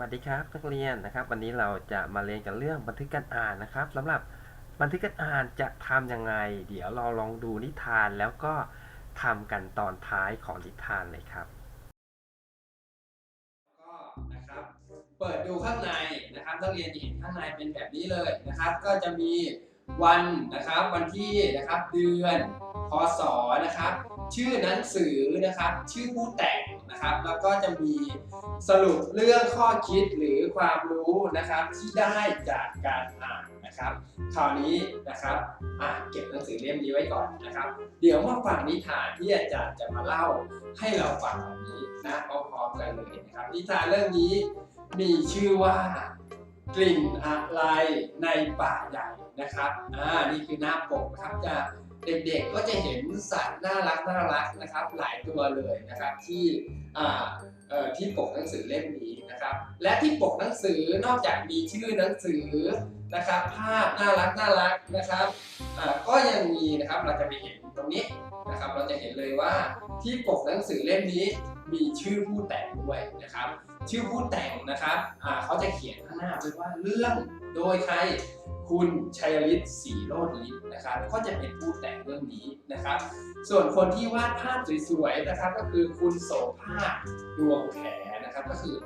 วัสดีครับนักเรียนนะครับวันนี้เราจะมาเรียนกันเรื่องบันทึกการอ่านนะครับสำหรับบันทึกการอ่านจะทำยังไง เดี๋ยวเราลองดูนิทานแล้วก็ทำกันตอนท้ายของนิทานเลยครับก็นะครับเปิดดูข้างในนะครับนักเรียนจะเห็นข้างในเป็นแบบนี้เลยนะครับ ก็จะมีวันนะครับวันที่นะครับเดือนพศนะครับ ชื่อหนังสือนะครับ ชื่อผู้แต่ง นะครับ แล้วก็จะมีสรุปเรื่องข้อคิดหรือความรู้นะครับที่ได้จากการอ่านนะครับ คราวนี้นะครับอะเก็บหนังสือเล่มนี้ไว้ก่อนนะครับ เดี๋ยวมาฟังนิทานที่อาจารย์จะมาเล่าให้เราฟังวันนี้นะพร้อมๆกันเลยนะครับ นิทานเรื่องนี้มีชื่อว่ากลิ่นอะไรในป่าใหญ่นะครับ อ่า นี่คือหน้าปกนะครับจะ เด็กๆก็จะเห็นสัตว์น่ารักน่ารักนะครับ หลายตัวเลยนะครับที่ที่ปกหนังสือเล่มนี้นะครับ และที่ปกหนังสือนอกจากมีชื่อหนังสือนะครับ ภาพน่ารักน่ารักนะครับก็ยังมีนะครับเราจะไปเห็นตรงนี้นะครับ เราจะเห็นเลยว่า ที่ปกหนังสือเล่มนี้มีชื่อผู้แต่งด้วยนะครับ ชื่อผู้แต่งนะครับเขาจะเขียนข้างหน้าไว้ว่าเรื่องโดยใครคุณชัยฤทธิ์ศรีโรจน์ฤทธิ์นะครับ ก็จะเป็นผู้แต่งเรื่องนี้นะครับ ส่วนคนที่วาดภาพสวยๆนะครับ ก็คือคุณโสภาดวงแขนะครับ ก็คือ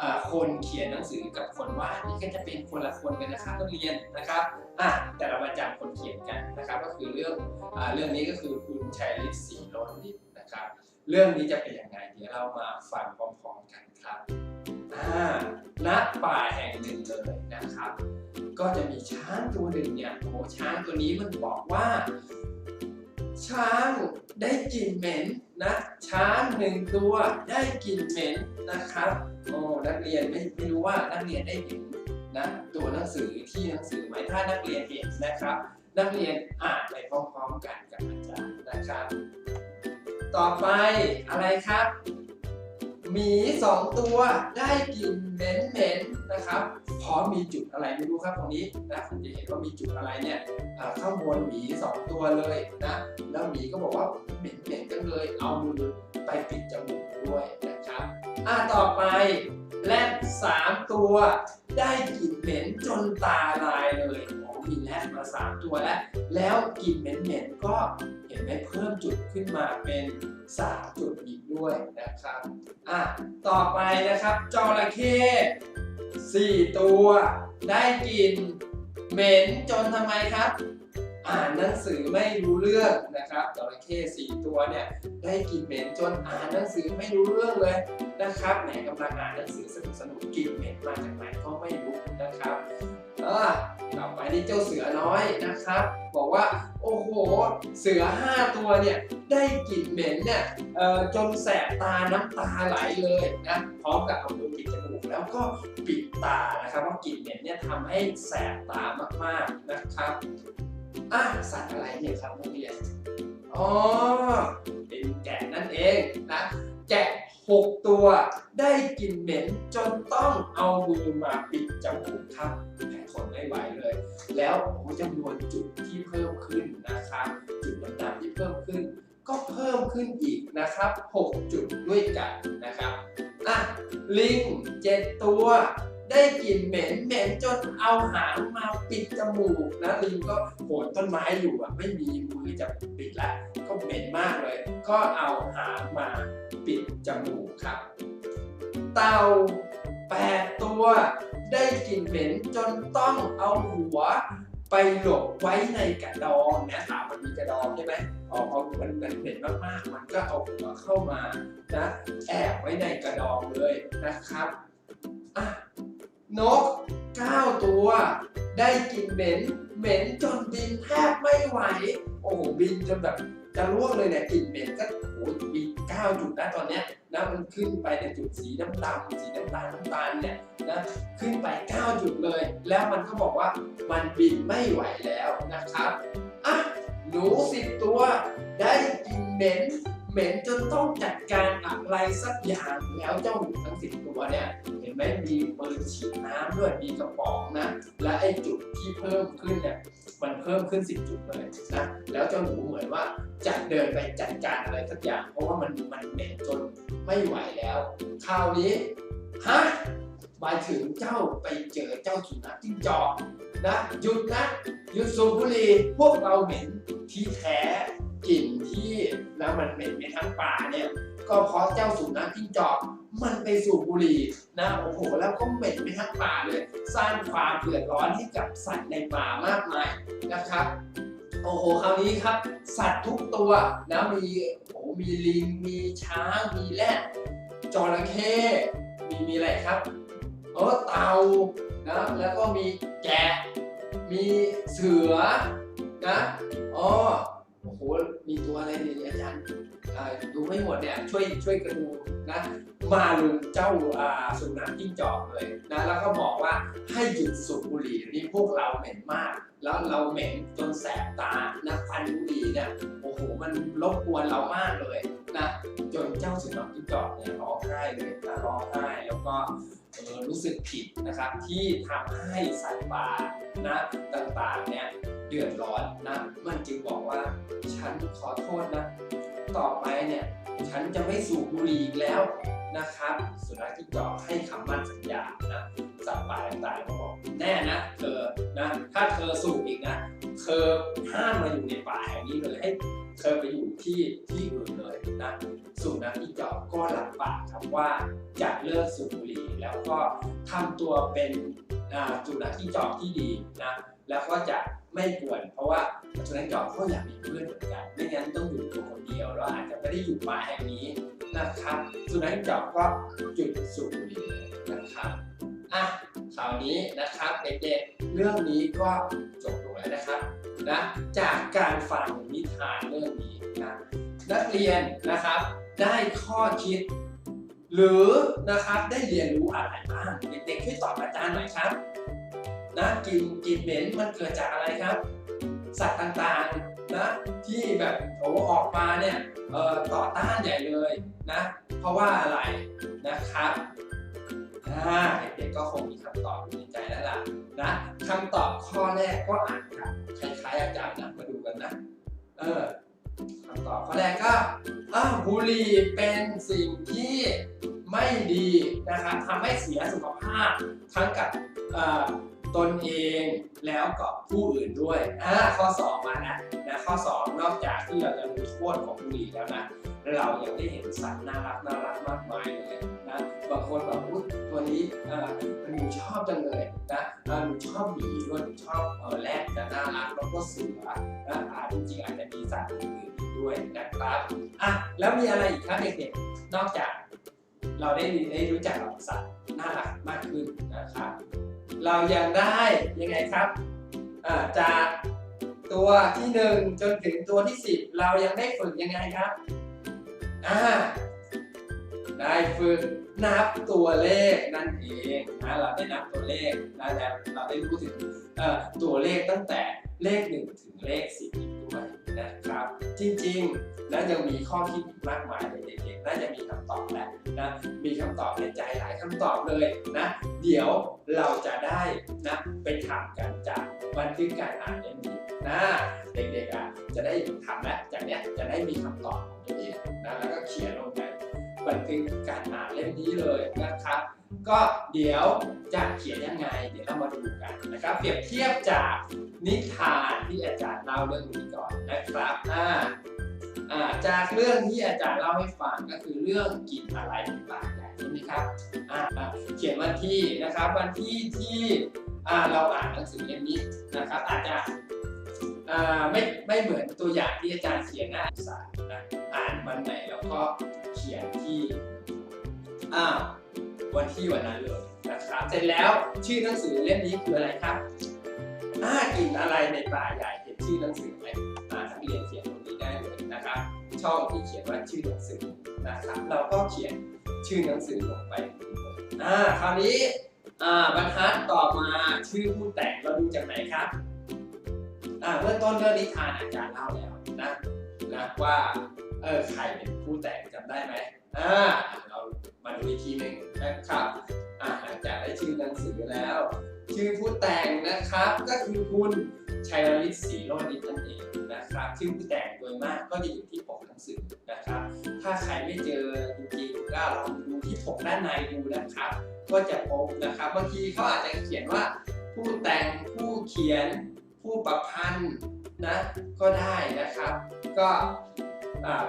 อคนเขียนหนังสือกับคนวาดนี่ก็จะเป็นคนละคนกันนะครับนักเรียนนะครับอะแต่เรามาจำคนเขียนกันนะครับ ก็คือเรื่องอเรื่องนี้ก็คือคุณชัยฤทธิ์ศรีโรจน์ฤทธิ์ นะครับ เรื่องนี้จะเป็นยังไงเดี๋ยวเรามาฟังพร้อมๆกันครับณป่าแห่งหนึ่งเลยนะครับ ก็จะมีช้างตัวหนึ่งเนี่ยโอ้ช้างตัวนี้มันบอกว่า ช้างได้กลิ่นเหม็นนะช้างหนึ่งตัวได้กลิ่นเหม็นนะครับโอ้นักเรียนไม่ไม่รู้ว่านักเรียนได้เห็นนะตัวหนังสือที่หนังสือไหมถ้านักเรียนเห็นนะครับ นักเรียนอ่านไปพร้อมๆกันกับอาจารย์นะครับ ต่อไปอะไรครับ หมีสองตัวได้กลิ่นเหม็นเหม็นๆนะครับพร้อมมีจุดอะไรไม่รู้ครับตรงนี้นะคุณจะเห็นว่ามีจุดอะไรเนี่ยข้างบนหมีสองตัวเลยนะแล้วหมีก็บอกว่าเหม็นเหม็นๆกันเลย เอามือไปปิดจมูกด้วยนะครับอ่าต่อไปแรดสามตัวได้กลิ่นเหม็นจนตาลายเลย กินแรดมาสามตัวแล้ว แล้วกลิ่นเหม็นๆก็เห็นไหมเพิ่มจุดขึ้นมาเป็นสามจุดอีกด้วยนะครับอะต่อไปนะครับจระเข้สี่ตัว ได้กินเหม็นจนทำไมครับ อ่านหนังสือไม่รู้เรื่องนะครับจระเข้สี่ตัวเนี่ยได้กินเหม็นจนอ่านหนังสือไม่รู้เรื่องเลยนะครับไหนกำลังอ่านหนังสือสนุกสนุกๆกินเหม็นมาจากไหนก็ไม่รู้นะครับเอ่าต่อไปนี่เจ้าเสือน้อยนะครับ บอกว่าโอ้โหเสือห้าตัวเนี่ยได้กลิ่นเหม็นเนี่ยจนแสบตาน้ำตาไหลเลยนะพร้อมกับเอามือปิดจมูกแล้วก็ปิดตานะครับว่าะกลิ่นเหม็นเนี่ยทำให้แสบตามากๆนะครับ อะสัตว์อะไรเนี่ยครับนักเรียนอ๋อเป็นแกะนั่นเองนะแกะหกตัวได้กลิ่นเหม็นจนต้องเอามือมาปิดจมูกครับแผลทนไม่ไหวเลย แล้วโอ้จำนวนจุดที่เพิ่มขึ้นนะครับจุดต่างๆที่เพิ่มขึ้น ก็เพิ่มขึ้นอีกนะครับ 6 จุดด้วยกันนะครับอะลิง 7 ตัว ได้กลิ่นเหม็นเหม็นจนเอาหางมาปิดจมูกนะลิงก็โหนต้นไม้อยู่อะไม่มีมือจะปิดแล้วก็เหม็นมากเลย ก็เอาหางมาปิดจมูกครับ เต่า8ตัวได้กลิ่นเหม็นจนต้องเอาหัวไปหลบไว้ในกระดองนี่ยถามมันมีกระดองใช่ไหมพออมันมันเหม็นมากๆ มันก็เอาหัวเข้ามานะแอบไว้ในกระดองเลยนะครับอะ นก 9 ตัว ได้กลิ่นเหม็น เหม็นจนบินแทบไม่ไหว โอ้โห บินจนแบบจะร่วงเลยเนี่ยกลิ่นเหม็นก็โอ้บิน9จุดนะตอนเนี้ยนะมันขึ้นไปในจุดสีน้ำดำสีน้ำตาลน้ำตาลเนี่ยนะขึ้นไป 9 จุดเลย แล้วมันก็บอกว่ามันบินไม่ไหวแล้วนะครับอะหนูสิบตัวได้กลินเหม็น เหม็นจนต้องจัดการอะไรสักอย่างแล้วเจ้าหนูทั้งสิบตัวเนี่ยเห็นไหมมีปืนฉีดน้ำด้วยมีกระป๋องนะและไอ้จุดที่เพิ่มขึ้นเนี่ยมันเพิ่มขึ้น10จุดเลยนะแล้วเจ้าหนูเหมือนว่าจะเดินไปจัดการอะไรสักอย่าง เพราะว่ามันมันเหม็นจนไม่ไหวแล้วคราวนี้ฮะหมายถึงเจ้าไปเจอเจ้าสุนัขจิ้งจอกนะหยุดนะหยุดสูบบุหรี่พวกเราเหม็นที่แท้ กลิ่นที่แล้วมันเหม็นไปทั้งป่าเนี่ยก็เพราะเจ้าสุนัขจิ้งจอกมันไปสูบบุหรี่นะโอ้โหแล้วก็เหม็นไปทั้งป่าเลย สร้างความเดือดร้อนให้กับสัตว์ในป่ามากมายนะครับโอ้โหคราวนี้ครับ สัตว์ทุกตัวนะมีโอ้มีลิงมีช้างมีแรดจระเข้มีมีอะไรครับเออเต่านะแล้วก็มีแกะ มีเสือนะอ๋อ โอ้โหมีตัวอะไรเนี่ยอาจารย์ดูไม่หมดเนี่ยช่วยช่วยกันดูนะมาลุมเจ้าสุนัขจิ้งจอกเลยนะแล้วก็บอกว่าให้หยุดสูบบุหรี่นี่พวกเราเหม็นมาก แล้วเราเหม็นจนแสบตานะควันบุหรี่เนี่ยโอ้โหมันรบกวนเรามากเลยนะจนเจ้าสุนัขจิ้งจอกเนี่ยร้องไห้เลยนะร้องไห้แล้วก็รู้สึกผิดนะครับที่ทำให้สัตว์ป่านะต่างๆเนี่ยเดือดร้อนนะมันจึงบอกว่า ขอโทษนะ ต่อไปเนี่ยฉันจะไม่สูบบุหรี่อีกแล้วนะครับ สุนัขจิ้งจอกให้คำมั่นสัญญานะสัตว์ป่าต่างๆก็บอกแน่นะเธอนะถ้าเธอสูบอีกนะเธอห้ามมาอยู่ในป่าแห่งนี้เลยให้เธอไปอยู่ที่ที่อื่นเลยนะสุนัขจิ้งจอกก็รับปากครับว่าจะเลิกสูบบุหรี่แล้วก็ทำตัวเป็นสุนัขจิ้งจอกที่ดีนะแล้วก็จะ ไม่กวนเพราะว่าสุนัขจิ้งจอกก็อยากมีเพื่อนเหมือนกันไม่งั้นต้องอยู่ตัวคนเดียวแล้วอาจจะไม่ได้อยู่ป่าแห่งนี้นะครับสุนัขจิ้งจอกก็หยุดสูบบุหรี่นะครับอะคราวนี้นะครับเด็กๆเรื่องนี้ก็จบลงแล้วนะครับนะจากการฟังนิทานเรื่องนี้นะนักเรียนนะครับได้ข้อคิด หรือนะครับได้เรียนรู้อะไรบ้างเด็กๆช่วยตอบอาจารย์หน่อยครับ นะกลินกลินเหม็นมันเกิดจากอะไรครับ สัตว์ต่างๆนะที่แบบโอ้ออกมาเนี่ยต่อต้านใหญ่เลยนะเพราะว่าอะไรนะครับเด็กๆก็คงมีคำตอบในใจแล้วล่ะนะคำตอบข้อแรกก็อ่านครับคล้ายๆอาจารย์นะมาดูกันนะเออคำตอบข้อแรกก็อ้าวบุหรี่เป็นสิ่งที่ไม่ดีนะครับทำให้เสียสุขภาพทั้งกับ ตนเองแล้วก็ผู้อื่นด้วยอ่าข้อ 2 มานะนะข้อ 2 นอกจากที่เราจะรู้โทษของบุหรี่แล้วนะเรายังได้เห็นสัตว์น่ารักน่ารักมากมายเลยนะบางคนแบบอุ๊ยตัวนี้อ่อหนูชอบจังเลยนะอ่อหนูชอบหมีด้วยหนูชอบเออแรดจะน่ารักแล้วก็เสือนะอาจริงๆอาจจะมีสัตว์อื่นด้วยนะครับอะแล้วมีอะไรอีกครับเด็กๆนอกจากเราได้ได้รู้จักกับสัตว์น่ารักมากขึ้นนะครับ เรายังได้ยังไงครับจากตัวที่หนึ่งจนถึงตัวที่สิบเรายังได้ฝึกยังไงครับอ่าได้ฝึกนับตัวเลขนั่นเองนะเราได้นับตัวเลขนะแล้วเราได้รู้ถึงตัวเลขตั้งแต่เลขหนึ่งถึงเลขสิบอีกด้วยนะครับ จริงๆนะยังมีข้อคิดอีกมากมายเลยเด็กๆน่าจะมีคำตอบแหละนะมีคำตอบในใจหลายคำตอบเลยนะเดี๋ยวเราจะได้นะไปทำกันจากบันทึกการอ่านเล่มนี้นะเด็กๆอะจะได้ทำแล้วจากเนี้ยจะได้มีคำตอบของตัวเองนะแล้วก็เขียนลงในบันทึกการอ่านเล่มนี้เลยนะครับ ก็เดี๋ยวจะเขียนยังไง เดี๋ยวเรามาดูกันนะครับ เปรียบเทียบจากนิทานที่อาจารย์เล่าเรื่องนี้ก่อนนะครับอ่าจากเรื่องที่อาจารย์เล่าให้ฟังก็คือเรื่องกินอะไรต่างๆใช่ไหมครับอ่าเขียนวันที่นะครับวันที่ที่อ่าเราอ่านหนังสือเล่มนี้นะครับ อาจจะไม่ไม่เหมือนตัวอย่างที่อาจารย์เขียนนะสารนะอ่านวันไหนแล้วก็เขียนที่อ่าว วันที่วันนั้นเลยนะครับเสร็จแล้วชื่อหนังสือเล่มนี้คืออะไรครับอ่ากินอะไรในป่าใหญ่เห็นชื่อหนังสือไหมอ่านักเรียนเขียนตรงนี้ได้เลยนะครับช่องที่เขียนว่าชื่อหนังสือนะครับเราก็เขียนชื่อหนังสือลงไปอ่าคราวนี้อ่าบรรทัดต่อมาชื่อผู้แต่งเราดูจากไหนครับอ่าเมื่อต้นเรื่องนิทานอาจารย์เล่าแล้วนะนะว่าเออใครเป็นผู้แต่งจำได้ไหมอ่าเรา มาดูอีกทีหนึ่งนะครับอ่าหลังจากได้ชื่อหนังสือแล้ว ชื่อผู้แต่งนะครับก็คือคุณชัยรลิศศรีโรจน์นิตนั่นเองนะครับชื่อผู้แต่งโดยมากก็จะอยู่ที่ปกหนังสือนะครับ ถ้าใครไม่เจอจริงๆก็ลองดูที่ปกด้านในดูนะครับ ก็จะพบนะครับบางทีเขาอาจจะเขียนว่า ผู้แต่งผู้เขียนผู้ประพันธ์นะก็ได้นะครับ ก็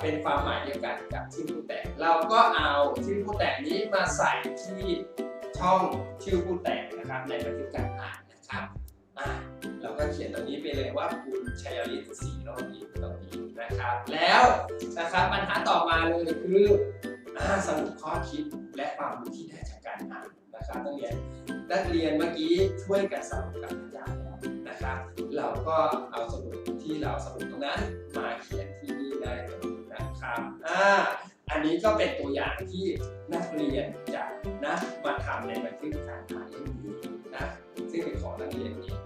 เป็นความหมายเดียวกันกับชื่อผู้แต่ง เราก็เอาชื่อผู้แต่งนี้มาใส่ที่ช่องชื่อผู้แต่งนะครับ ในบันทึกการอ่านนะครับอ่าเราก็เขียนตรงนี้ไปเลยว่าคุณชัยฤทธิ์ศรีโรจน์นิตตรงนี้นะครับ แล้วนะครับปัญหาต่อมาเลยคือสรุปข้อคิดและความรู้ที่ได้จากการอ่านนะครับนักเรียนนักเรียนเมื่อกี้ช่วยกันสรุปกับอาจารย์แล้วนะครับ เราก็เอาสรุป ที่เราสรุปตรงนั้นมาเขียนที่นี่ได้เลยนะครับอ่าอันนี้ก็เป็นตัวอย่างที่นักเรียนจะนะมาทำในบันทึกการถ่ายเล่มนี้นะซึ่งเป็นของนักเรียนเอง